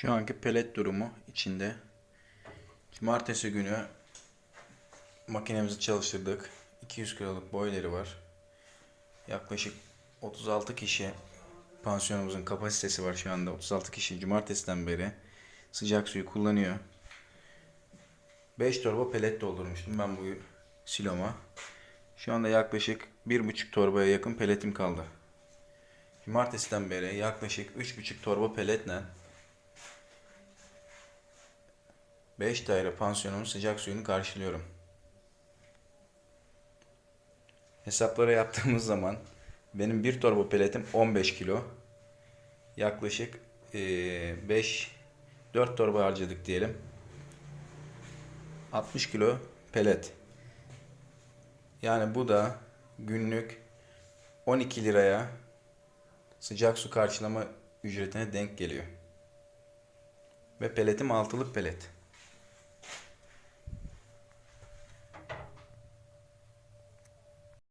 Şu anki pelet durumu içinde. Cumartesi günü makinemizi çalıştırdık. 200 kiloluk boyları var. Yaklaşık 36 kişi pansiyonumuzun kapasitesi var şu anda. 36 kişi cumartesiden beri sıcak suyu kullanıyor. 5 torba pelet doldurmuştum ben bu siloma. Şu anda yaklaşık 1,5 torbaya yakın peletim kaldı. Cumartesiden beri yaklaşık 3,5 torba peletle 5 daire pansiyonumun sıcak suyunu karşılıyorum. Hesaplara yaptığımız zaman benim bir torba peletim 15 kilo. Yaklaşık 5 4 torba harcadık diyelim. 60 kilo pelet. Yani bu da günlük 12 liraya sıcak su karşılama ücretine denk geliyor. Ve peletim altılık pelet.